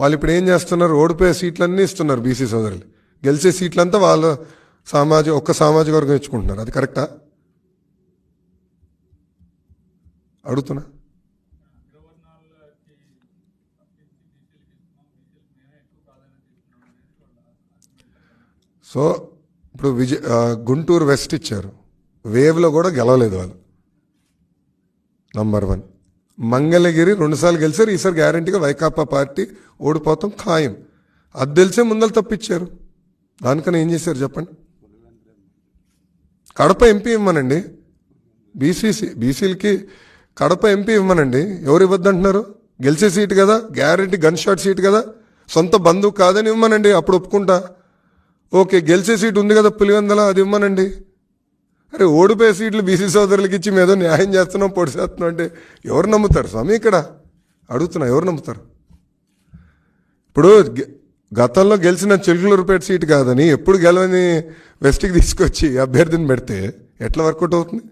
వాళ్ళు ఇప్పుడు ఏం చేస్తున్నారు? ఓడిపోయే సీట్లన్నీ ఇస్తున్నారు బీసీ సోదరులు. గెలిచే సీట్లంతా వాళ్ళ సామాజిక ఒక్క సామాజిక వర్గం ఇచ్చుకుంటున్నారు. అది కరెక్టా? అడుగుతున్నా? సో ఇప్పుడు విజయ్ గుంటూరు వెస్ట్ ఇచ్చారు. వేవ్లో కూడా గెలవలేదు వాళ్ళు. నంబర్ వన్ మంగళగిరి రెండుసార్లు గెలిచారు ఈసారి గ్యారంటీగా వైకాపా పార్టీ ఓడిపోతాం ఖాయం. అది తెలిసే ముందలు తప్పించారు. దానికన్నా ఏం చేశారు చెప్పండి? కడప ఎంపీ ఇవ్వమనండి. బీసీసీ బీసీలకి కడప ఎంపీ ఇవ్వమనండి. ఎవరు ఇవ్వద్దంటున్నారు? గెలిచే సీట్ కదా గ్యారంటీ గన్ షాట్ సీట్ కదా. సొంత బంధువు కాదని ఇవ్వమనండి అప్పుడు ఒప్పుకుంటా. ఓకే గెలిచే సీట్ ఉంది కదా పులివెందల అది ఇవ్వమనండి. అరే ఓడిపోయే సీట్లు బీసీ సోదరులకి ఇచ్చి మీద న్యాయం చేస్తున్నాం పొడి చేస్తున్నాం అంటే ఎవరు నమ్ముతారు? స్వామి ఇక్కడ అడుగుతున్నా ఎవరు నమ్ముతారు? ఇప్పుడు గె- గతంలో గెలిచిన చిలుకలూరుపేట సీట్ కాదని ఎప్పుడు గెలవని వెస్ట్కి తీసుకొచ్చి అభ్యర్థిని పెడితే ఎట్లా వర్కౌట్ అవుతుంది?